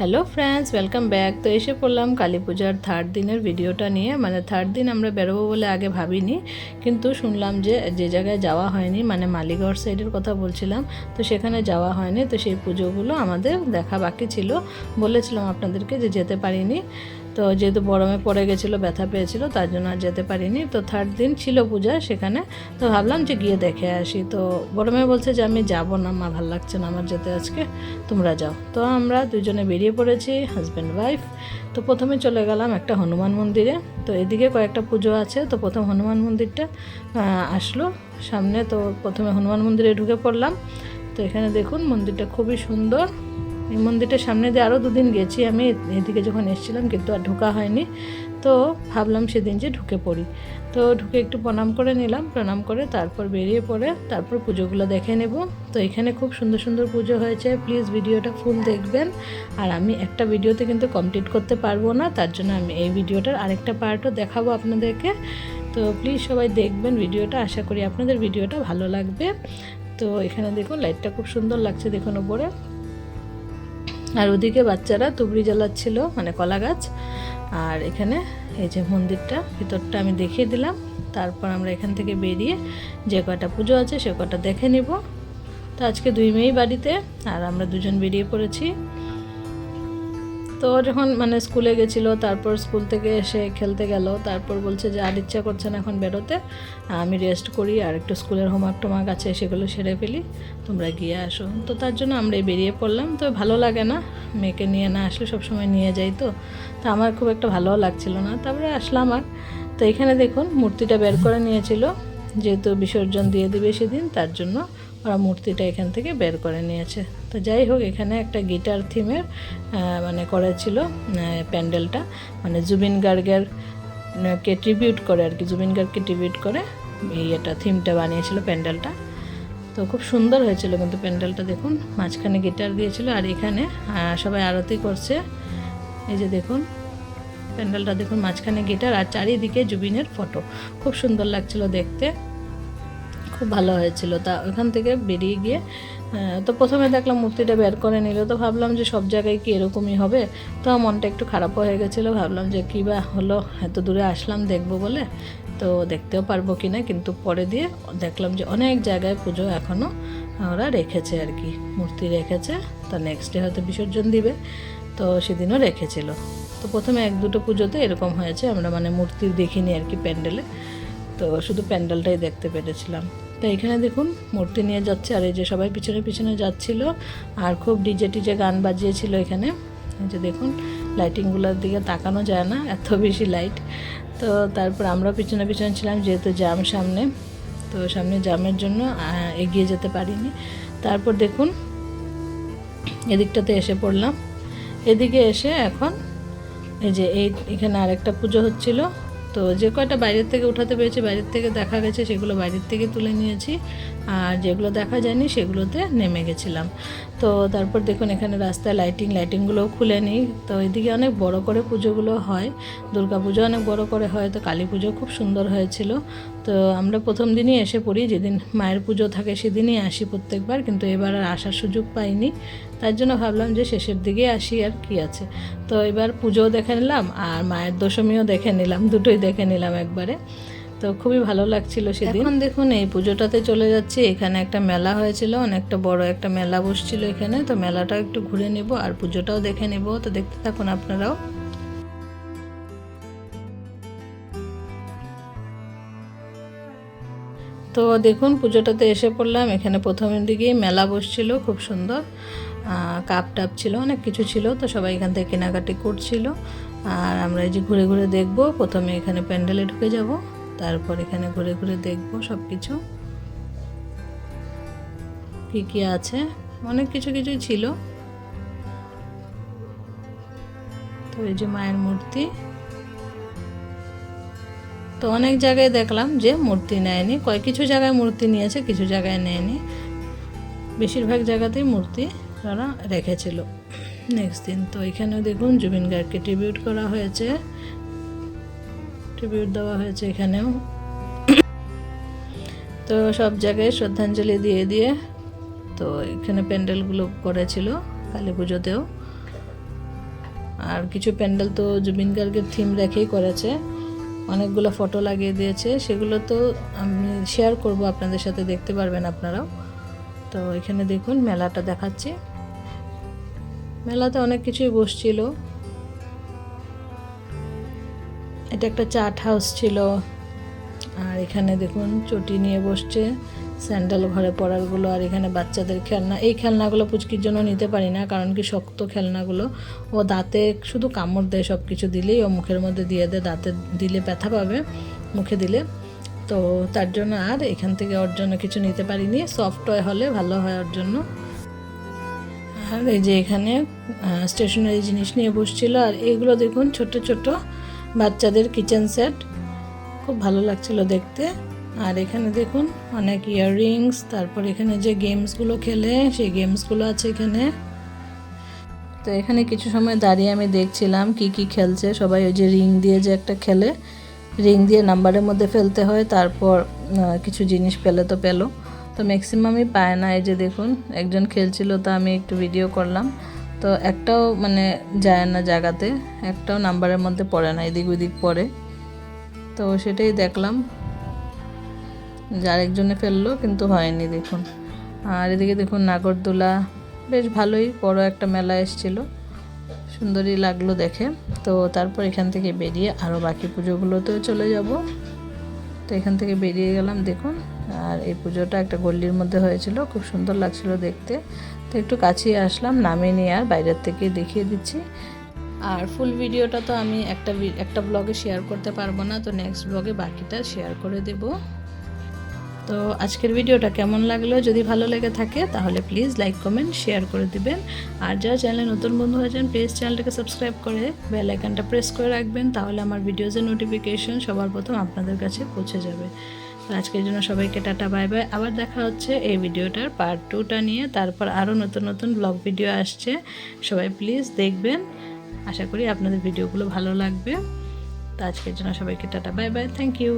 Hello friends welcome back তো এসে পড়লাম কালী পূজার থার্ড দিনের ভিডিওটা নিয়ে। মানে থার্ড দিন আমরা বেরোবো বলে আগে ভাবিনি, কিন্তু শুনলাম যে যে জায়গায় যাওয়া হয়নি মানে মালিগড় সাইডের কথা বলছিলাম, তো সেখানে যাওয়া হয়নি। তো সেই পুজোগুলো আমাদের দেখা বাকি ছিল। বলেছিলাম আপনাদেরকে যে যেতে পারিনি। তো যেহেতু গরমে পড়ে গেছিল, ব্যথা পেয়েছিল, তার জন্য আর যেতে পারিনি। তো থার্ড দিন ছিল পূজা সেখানে। তো ভাবলাম যে গিয়ে দেখে আসি। তো গরমে বলছে যে, আমি যাব না মা, ভালো লাগছে না আমার যেতে আজকে। তোমরা যাও। তো আমরা দুজনে বেরিয়ে পড়েছি হাজব্যান্ড ওয়াইফ তো প্রথমে চলে গেলাম একটা হনুমান মন্দিরে। তো এদিকে কয়েকটা পুজো আছে। তো প্রথম হনুমান মন্দিরটা আসলো। সামনে তো প্রথমে হনুমান মন্দিরে ঢুকে পড়লাম। তো এখানে দেখুন মন্দিরটা খুবই সুন্দর। এই মন্দিরটার সামনে দিয়ে আরও দুদিন গেছি আমি, এদিকে যখন এসেছিলাম কিন্তু আর ঢোকা হয়নি। তো ভাবলাম সেদিন যে ঢুকে পড়ি। তো ঢুকে একটু প্রণাম করে নিলাম, প্রণাম করে তারপর বেরিয়ে পড়ে তারপর পুজোগুলো দেখে নেব। তো এখানে খুব সুন্দর সুন্দর পুজো হয়েছে প্লিজ ভিডিওটা ফুল দেখবেন। আর আমি একটা ভিডিওতে কিন্তু কমপ্লিট করতে পারব না, তার জন্য আমি এই ভিডিওটার আরেকটা পার্টও দেখাবো আপনাদেরকে। তো প্লিজ সবাই দেখবেন ভিডিওটা, আশা করি আপনাদের ভিডিওটা ভালো লাগবে। তো এখানে দেখুন লাইটটা খুব সুন্দর লাগছে দেখুন ওপরে। আর ওদিকে বাচ্চারা তুবড়ি জ্বালাচ্ছিল মানে কলা গাছ। আর এখানে এই যে মন্দিরটা, ভিতরটা আমি দেখিয়ে দিলাম। তারপর আমরা এখান থেকে বেরিয়ে যে কটা পুজো আছে সে কটা দেখে নিব। তো আজকে দুই মেয়েই বাড়িতে, আর আমরা দুজন বেরিয়ে পড়েছি। তো যখন মানে স্কুলে গেছিল, তারপর স্কুল থেকে এসে খেলতে গেল, তারপর বলছে যে আর ইচ্ছা করছে না এখন বেরোতে, আমি রেস্ট করি আর একটু স্কুলের হোমওয়ার্ক টোমার্ক আছে সেগুলো সেরে ফেলি, তোমরা গিয়ে আসো। তো তার জন্য আমরা বেরিয়ে পড়লাম। তো ভালো লাগে না, মেয়েকে নিয়ে না আসলে সবসময় নিয়ে যাই তো তো আমার খুব একটা ভালোও লাগছিল না। তারপরে আসলাম আর। তো এখানে দেখুন, মূর্তিটা বের করে নিয়েছিল, যেহেতু বিসর্জন দিয়ে দিবে সেদিন, তার জন্য ওরা মূর্তিটা এখান থেকে বের করে নিয়েছে। তো যাই হোক এখানে একটা গিটার থিমের মানে করেছিল আহ, প্যান্ডেলটা। মানে জুবিন গার্গের কে ট্রিবিউট করে আর কি জুবিন গার্গকে ট্রিবিউট করে এই এটা থিমটা বানিয়েছিল প্যান্ডেলটা। তো খুব সুন্দর হয়েছিল কিন্তু প্যান্ডেলটা দেখুন মাঝখানে গিটার দিয়েছিল আর এখানে সবাই আরতি করছে। এই যে দেখুন প্যান্ডেলটা দেখুন মাঝখানে গিটার আর চারিদিকে জুবিনের ফটো খুব সুন্দর লাগছিল দেখতে। খুব ভালো হয়েছিল। তা ওখান থেকে বেরিয়ে গিয়ে তো প্রথমে দেখলাম মূর্তিটা বের করে নিল। তো ভাবলাম যে সব জায়গায় কি এরকমই হবে। তো মনটা একটু খারাপ হয়ে গেছিল। ভাবলাম যে কী বা হলো, এত দূরে আসলাম দেখব বলে। তো দেখতেও পারব কি না। কিন্তু পরে দিয়ে দেখলাম যে অনেক জায়গায় পুজো এখনও ওরা রেখেছে আর কি। মূর্তি রেখেছে, তা নেক্সট ডে হয়তো বিসর্জন দিবে। তো সেদিনও রেখেছিল। তো প্রথমে এক দুটো পুজোতে এরকম হয়েছে। আমরা মানে মূর্তি দেখিনি আর কি প্যান্ডেলে। তো শুধু প্যান্ডেলটাই দেখতে পেরেছিলাম। তো এখানে দেখুন মূর্তি নিয়ে যাচ্ছে, আর এই যে সবাই পিছনে পিছনে যাচ্ছিল, আর খুব ডিজে টিজে গান বাজিয়েছিল এখানে। এই যে দেখুন লাইটিংগুলোর দিকে তাকানো যায় না, এত বেশি লাইট তো তারপর আমরা পিছনে পিছনে ছিলাম, যেহেতু জাম সামনে, তো সামনে জামের জন্য এগিয়ে যেতে পারিনি। তারপর দেখুন, এদিকটাতে এসে পড়লাম। এদিকে এসে এখন এই যে এই, এখানে আরেকটা পুজো হচ্ছিল তো যে কয়টা বাইরের থেকে উঠাতে পেরেছি, বাইরের থেকে দেখা গেছে, সেগুলো বাইরের থেকে তুলে নিয়েছি। আর যেগুলো দেখা যায়নি সেগুলোতে নেমে গেছিলাম। তো তারপর দেখুন এখানে রাস্তায় লাইটিং লাইটিংগুলোও খুলে নিই। তো এদিকে অনেক বড় করে পুজোগুলো হয়। দুর্গা পুজো অনেক বড় করে হয়। তো কালী পুজো খুব সুন্দর হয়েছিল। তো আমরা প্রথম দিনই এসে পড়ি। যেদিন মায়ের পুজো থাকে সেদিনই আসি প্রত্যেকবার। কিন্তু এবার আর আসার সুযোগ পাইনি। তার জন্য ভাবলাম যে শেষের দিকে আসি আর কি আছে। তো এবার পুজোও দেখে নিলাম আর মায়ের দশমীও দেখে নিলাম। দুটোই দেখে নিলাম একবারে। তো খুবই ভালো লাগছিল সেদিন। এখন দেখুন, এই পুজোটাতে চলে যাচ্ছি। এখানে একটা মেলা হয়েছিল, অনেকটা বড় একটা মেলা বসছিল এখানে। তো মেলাটাও একটু ঘুরে নেব আর পুজোটাও দেখে নেব। তো দেখতে থাকুন আপনারাও। তো দেখুন, পুজোটাতে এসে পড়লাম। এখানে প্রথমের দিকেই মেলা বসছিল, খুব সুন্দর। কাপ টাপ ছিল, অনেক কিছু ছিল। তো সবাই এখান থেকে কেনাকাটি করছিল। আর আমরা এই যে ঘুরে ঘুরে দেখব, প্রথমে এখানে প্যান্ডেলে ঢুকে যাব। তারপর এখানে ঘুরে ঘুরে দেখব সব কিছু কী কী আছে? অনেক কিছু কিছুই ছিল। তো এই যে মায়ের মূর্তি। তো অনেক জায়গায় দেখলাম যে মূর্তি নেয়নি। কয়েক কিছু জায়গায় মূর্তি নিয়েছে, কিছু জায়গায় নেয়নি। বেশিরভাগ জায়গাতেই মূর্তি তারা রেখেছিল। নেক্সট দিন তো এখানেও দেখুন জুবিন গার্গকে ট্রিবিউট করা হয়েছে। ট্রিবিউট দেওয়া হয়েছে এখানেও। তো সব জায়গায় শ্রদ্ধাঞ্জলি দিয়ে দিয়ে তো এখানে প্যান্ডেলগুলো করেছিল কালী পুজোতেও। আর কিছু প্যান্ডেল তো জুবিন গার্গের থিম রেখেই করেছে। অনেকগুলো ফটো লাগিয়ে দিয়েছে। সেগুলো তো আমি শেয়ার করব, আপনাদের সাথে দেখতে পারবেন আপনারাও। তো এখানে দেখুন, মেলাটা দেখাচ্ছি। মেলাতে অনেক কিছুই বসছিল। এটা একটা চাট হাউস ছিল। আর এখানে দেখুন চটি নিয়ে বসছে, স্যান্ডেল ঘরে পরারগুলো আর এখানে বাচ্চাদের খেলনা। এই খেলনাগুলো পুচকির জন্য নিতে পারি না, কারণ কি শক্ত খেলনাগুলো। ও দাঁতে শুধু কামড় দেয় সব কিছু দিলেই, ও মুখের মধ্যে দিয়ে দেয়, দাঁতে দিলে ব্যথা পাবে মুখে দিলে। তো তার জন্য আর এখান থেকে ওর জন্য কিছু নিতে পারিনি সফট টয় হলে ভালো হয় ওর জন্য। আর এই যে এখানে স্টেশনারি জিনিস নিয়ে বসছিল, আর এইগুলো দেখুন ছোট ছোট বাচ্চাদের কিচেন সেট খুব ভালো লাগছিল দেখতে। আর এখানে দেখুন অনেক ইয়াররিংস তারপর এখানে যে গেমসগুলো খেলে, সেই গেমসগুলো আছে এখানে। তো এখানে কিছু সময় দাঁড়িয়ে আমি দেখছিলাম কি কি খেলছে। সবাই ওই যে রিং দিয়ে যে একটা খেলে রিং দিয়ে নাম্বারের মধ্যে ফেলতে হয়, তারপর কিছু জিনিস পেলে তো পেল। তো ম্যাক্সিমামই পায় না। এই যে দেখুন, একজন খেলছিল, তা আমি একটু ভিডিও করলাম। তো একটাও মানে যায় না জায়গাতে, একটাও নাম্বারের মধ্যে পড়ে না, এদিক ওদিক পড়ে। তো সেটাই দেখলাম। যে আরেকজনে ফেলল, কিন্তু হয়নি দেখুন। আর এদিকে দেখুন নাগরদোলা, বেশ ভালোই বড় একটা মেলা এসছিল। সুন্দরই লাগল দেখে। তো তারপর এখান থেকে বেরিয়ে আরও বাকি পুজোগুলোতেও চলে যাব। তো এখান থেকে বেরিয়ে গেলাম, দেখুন। আর এই পুজোটা একটা গল্লির মধ্যে হয়েছিল, খুব সুন্দর লাগছিল দেখতে। তো একটু কাছেই আসলাম, নামিয়ে নিয়ে আর বাইরের থেকে দেখিয়ে দিচ্ছি। আর ফুল ভিডিওটা তো আমি একটা একটা ব্লগে শেয়ার করতে পারব না, তো নেক্সট ব্লগে বাকিটা শেয়ার করে দেব। তো আজকের ভিডিওটা কেমন লাগল? যদি ভালো লেগে থাকে, তাহলে প্লিজ লাইক কমেন্ট শেয়ার করে দিবেন। আর যারা চ্যানেলে নতুন বন্ধু হয়েছেন প্লিজ চ্যানেলটাকে সাবস্ক্রাইব করে বেল আইকনটা প্রেস করে রাখবেন, তাহলে আমার ভিডিওজের নোটিফিকেশন সবার প্রথম আপনাদের কাছে পৌঁছে যাবে। আজকের জন্য সবাইকে টাটা, বাই বাই। আবার দেখা হচ্ছে এই ভিডিওটার পার্ট টুটা নিয়ে। তারপর আরও নতুন নতুন ব্লগ ভিডিও আসছে। সবাই প্লিজ দেখবেন। আশা করি আপনাদের ভিডিওগুলো ভালো লাগবে। তো আজকের জন্য সবাইকে tata, bye by. Thank you